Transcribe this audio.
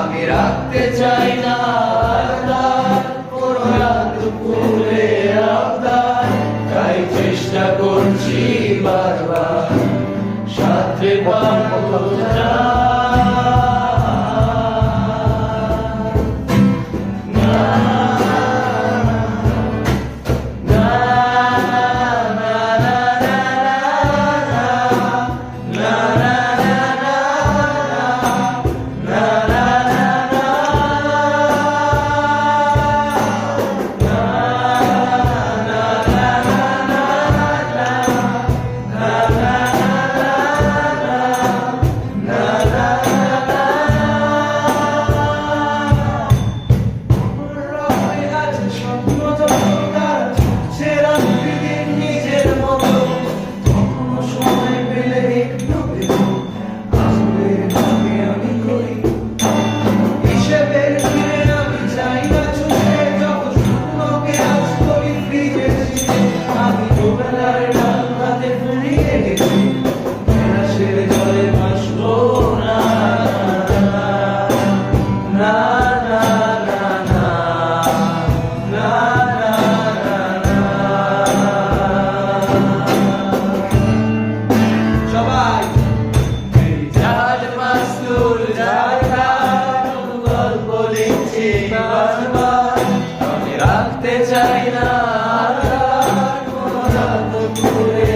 আমি রাখতে চাই না চেষ্টা করছি বারবার সাথে পারব না বারবার আমি রাখতে চাই না কোনো রাত ঘুরে